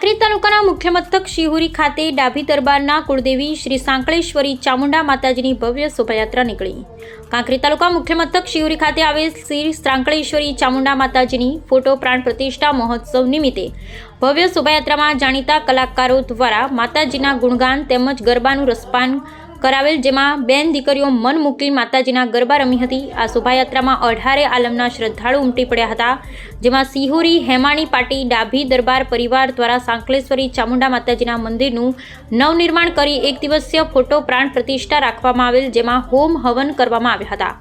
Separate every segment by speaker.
Speaker 1: તાલુકાના મુખ્ય મથક શિહોરી ખાતે ડાભી દરબારના કુળદેવી શ્રી સાંકળેશ્વરી ચામુંડા માતાજીની ભવ્ય શોભાયાત્રા નીકળી. કાંકરી તાલુકા મુખ્ય મથક શિહોરી ખાતે આવેલ શ્રી સાંકળેશ્વરી ચામુંડા માતાજીની ફોટો પ્રાણ પ્રતિષ્ઠા મહોત્સવ નિમિત્તે ભવ્ય શોભાયાત્રામાં જાણીતા કલાકારો દ્વારા માતાજીના ગુણગાન તેમજ ગરબાનું રસપાન કરાવેલ, જેમાં બેન દીકરીઓ મન મૂકી માતાજીના ગરબા રમી હતી. આ શોભાયાત્રામાં અઢારે આલમના શ્રદ્ધાળુ ઉમટી પડ્યા હતા, જેમાં સિહોરી, હેમાણી પાટી, ડાભી દરબાર પરિવાર દ્વારા સાંકલેશ્વરી ચામુંડા માતાજીના મંદિરનું નવનિર્માણ કરી એક દિવસીય ફોટો પ્રાણ પ્રતિષ્ઠા રાખવામાં આવેલ, જેમાં હોમ હવન કરવામાં આવ્યા હતા.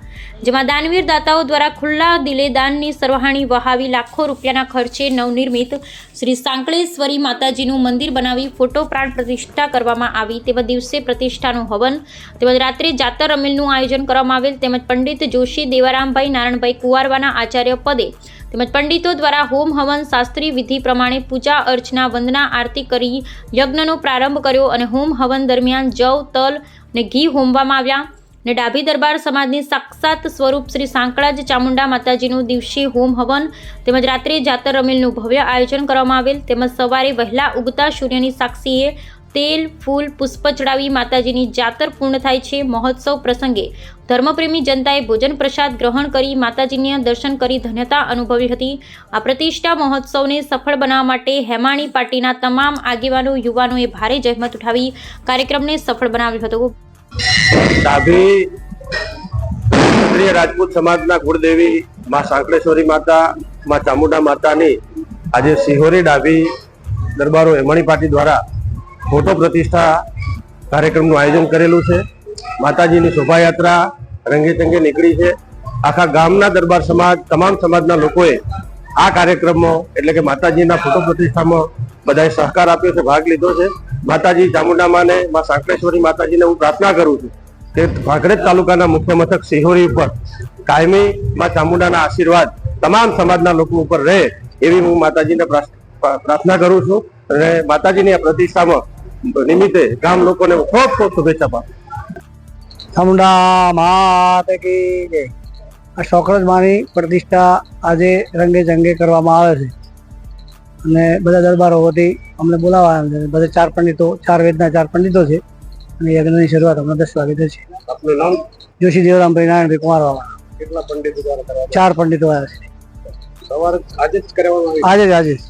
Speaker 1: જેમાં દાનવીર દાતાઓ દ્વારા ખુલ્લા દિલે દાનની સરવાહાણી વહાવી લાખો રૂપિયાના ખર્ચે નવનિર્મિત શ્રી સાંકળેશ્વરી માતાજીનું મંદિર બનાવી ફોટો પ્રાણ પ્રતિષ્ઠા કરવામાં આવી. તેવા દિવસે પ્રતિષ્ઠાનું હવન, તેમજ રાત્રે જાતર રમેલનું આયોજન કરવામાં આવેલ. તેમજ પંડિત જોશી દેવારામભાઈ, નારાયણભાઈ કુવારવાના આચાર્ય પદે તેમજ પંડિતો દ્વારા હોમ હવન શાસ્ત્રી વિધિ પ્રમાણે પૂજા અર્ચના, વંદના, આરતી કરી યજ્ઞનો પ્રારંભ કર્યો અને હોમ હવન દરમિયાન જવ, તલ અને ઘી હોમવામાં આવ્યા. ને ડાભી દરબાર સમાજની સાક્ષાત સ્વરૂપ શ્રી સાંકળાજ ચામુંડા માતાજીનું દિવસે હોમ હવન તેમજ રાત્રે જાતર રમેલનું ભવ્ય આયોજન કરવામાં આવેલ. તેમજ સવારે વહેલા ઉગતા સૂર્યની સાક્ષીએ તેલ, ફૂલ, પુષ્પ ચડાવી માતાજીની જાતર પૂર્ણ થાય છે. મહોત્સવ પ્રસંગે ધર્મપ્રેમી જનતાએ ભોજન પ્રસાદ ગ્રહણ કરી માતાજીને દર્શન કરી ધન્યતા અનુભવી હતી. આ પ્રતિષ્ઠા મહોત્સવને સફળ બનાવવા માટે હેમાણી પાર્ટીના તમામ આગેવાનો, યુવાનોએ ભારે જહેમત ઉઠાવી કાર્યક્રમને સફળ બનાવ્યો હતો.
Speaker 2: ડાભી ક્ષત્રિય રાજપૂત સમાજના કુળદેવી માં સાંકળેશ્વરી માતા, માં ચામુંડા માતાની, આજે સિહોરી ડાભી દરબારો હેમણી પાટી દ્વારા ફોટો પ્રતિષ્ઠા કાર્યક્રમનું આયોજન કરેલું છે. માતાજીની શોભાયાત્રા રંગે રંગેચંગે નીકળી છે. આખા ગામના દરબાર સમાજ, તમામ સમાજના લોકોએ આ કાર્યક્રમમાં, એટલે કે માતાજીના ફોટો પ્રતિષ્ઠામાં બધાએ સહકાર આપ્યો છે, ભાગ લીધો છે. માતાજી ચામુંડા માને મા સાંકળેશ્વરી માતાજીને હું પ્રાર્થના કરું છું કે ભાગરેજ તાલુકાના મુખ્ય મથક સિહોરી ઉપર કાયમી મા ચામુંડાના આશીર્વાદ તમામ સમાજના લોકો ઉપર રહે એવી હું માતાજીને પ્રાર્થના કરું છું. અને માતાજીની આ પ્રતિષ્ઠામાં નિમિત્તે ગામ લોકોને ખૂબ ખૂબ શુભેચ્છા પાઠવું.
Speaker 3: ચામુંડા માત આ શોકરજ માની પ્રતિષ્ઠા આજે રંગે જંગે કરવામાં આવે છે. અને બધા દરબારો વતી અમને બોલાવવા છે. બધા ચાર પંડિતો ચાર વેદના ચાર પંડિતો છે. અને યજ્ઞની શરૂઆત અમને દસ વાગે થશે
Speaker 2: આપનું નામ?
Speaker 3: જોશી દેવરામભાઈ નારાયણભાઈ કુમારવાળા
Speaker 2: કેટલા પંડિતો દ્વારા
Speaker 3: ચાર પંડિતો આવ્યા છે?
Speaker 2: સવારે આજે જ કરવાનું
Speaker 3: આજે જ આજે જ.